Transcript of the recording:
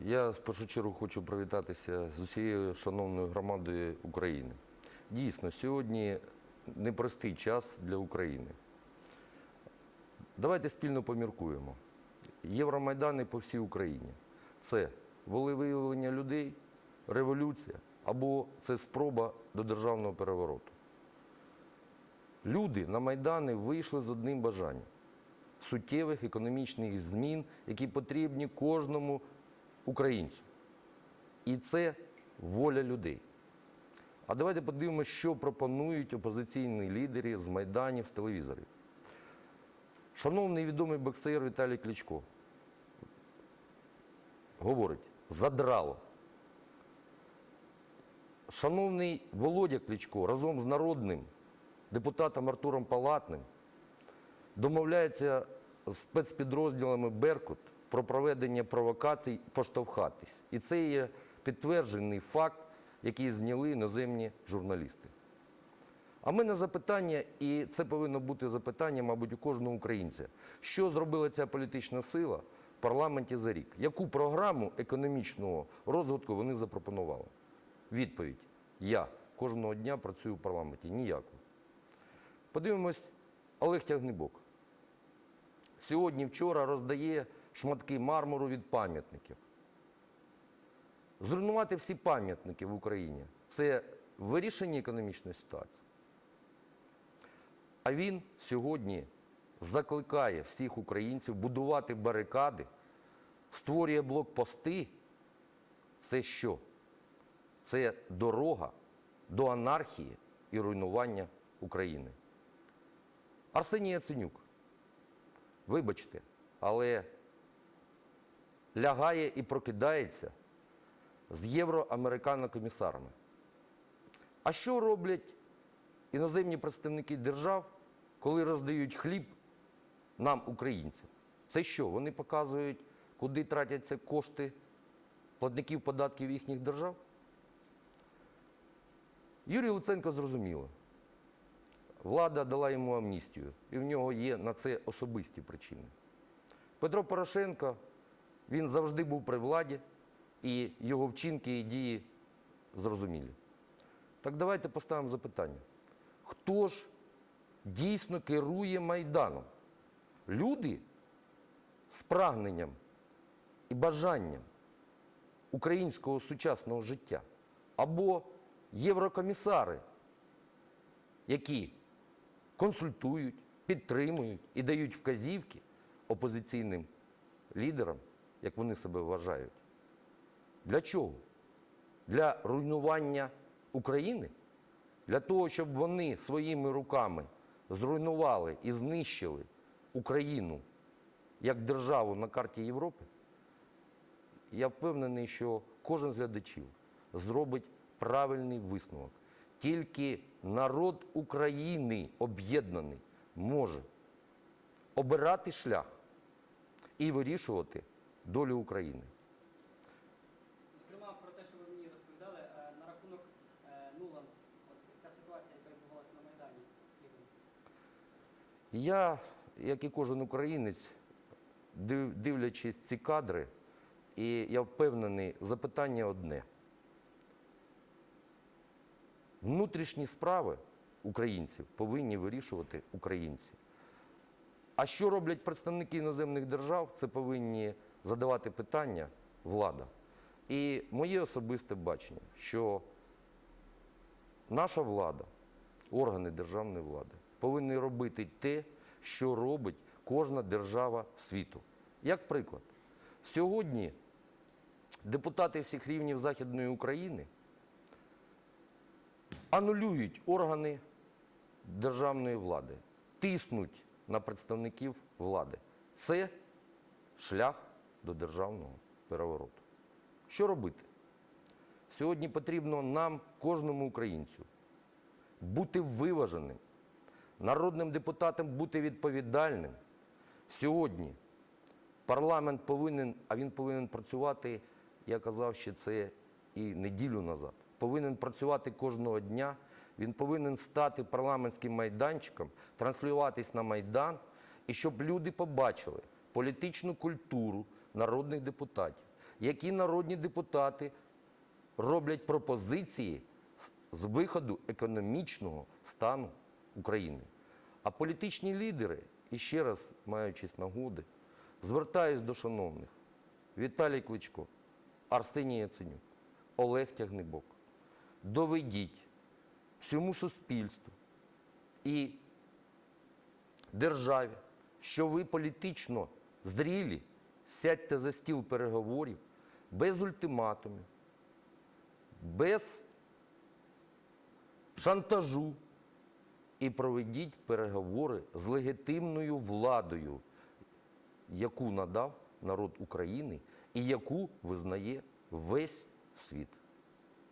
Я в першу чергу хочу привітатися з усією шановною громадою України. Дійсно, сьогодні непростий час для України. Давайте спільно поміркуємо. Євромайдани по всій Україні. Це волевиявлення людей, революція або це спроба до державного перевороту. Люди на Майдани вийшли з одним бажанням суттєвих економічних змін, які потрібні кожному українцю. І це воля людей. А давайте подивимося, що пропонують опозиційні лідери з майданів, з телевізорів. Шановний відомий боксер Віталій Кличко говорить, задрало. Шановний Володя Кличко разом з народним депутатом Артуром Палатним домовляється з спецпідрозділами Беркут про проведення провокацій поштовхатись. І це є підтверджений факт, який зняли іноземні журналісти. А в мене запитання, і це повинно бути запитання, мабуть, у кожного українця. Що зробила ця політична сила в парламенті за рік? Яку програму економічного розвитку вони запропонували? Відповідь: я кожного дня працюю в парламенті. Ніяку. Подивимось, Олег Тягнебок. Сьогодні, вчора роздає шматки мармуру від пам'ятників. Зруйнувати всі пам'ятники в Україні це вирішення економічної ситуації. А він сьогодні закликає всіх українців будувати барикади, створює блокпости. Це що? Це дорога до анархії і руйнування України. Арсеній Яценюк, вибачте, але лягає і прокидається з євроамериканокомісарами. А що роблять іноземні представники держав, коли роздають хліб нам, українцям? Це що? Вони показують, куди тратяться кошти платників податків їхніх держав? Юрій Луценко зрозуміло. Влада дала йому амністію, і в нього є на це особисті причини. Петро Порошенко, він завжди був при владі, і його вчинки і дії зрозумілі. Так давайте поставимо запитання. Хто ж дійсно керує Майданом? Люди з прагненням і бажанням українського сучасного життя або єврокомісари, які консультують, підтримують і дають вказівки опозиційним лідерам, як вони себе вважають. Для чого? Для руйнування України? Для того, щоб вони своїми руками зруйнували і знищили Україну як державу на карті Європи? Я впевнений, що кожен з глядачів зробить правильний висновок. Тільки народ України об'єднаний може обирати шлях і вирішувати долю України. Зокрема, про те, що ви мені розповідали, е, на рахунок е, Нуланд, та ситуація, яка відбувалася на Майдані. Я, як і кожен українець, дивлячись ці кадри, і я впевнений, запитання одне. Внутрішні справи українців повинні вирішувати українці. А що роблять представники іноземних держав, це повинні задавати питання влада. І моє особисте бачення, що наша влада, органи державної влади повинні робити те, що робить кожна держава світу. Як приклад, сьогодні депутати всіх рівнів Західної України анулюють органи державної влади, тиснуть на представників влади. Це шлях до державного перевороту. Що робити? Сьогодні потрібно нам, кожному українцю, бути виваженим, народним депутатам бути відповідальним. Сьогодні парламент повинен, а він повинен працювати, я казав ще це і неділю назад, повинен працювати кожного дня. Він повинен стати парламентським майданчиком, транслюватись на Майдан, і щоб люди побачили політичну культуру народних депутатів, які народні депутати роблять пропозиції з- виходу економічного стану України. А політичні лідери, і ще раз маючись нагоди, звертаюсь до шановних Віталій Кличко, Арсеній Яценюк, Олег Тягнибок. Доведіть всьому суспільству і державі, що ви політично зрілі, сядьте за стіл переговорів без ультиматумів, без шантажу і проведіть переговори з легітимною владою, яку надав народ України і яку визнає весь світ.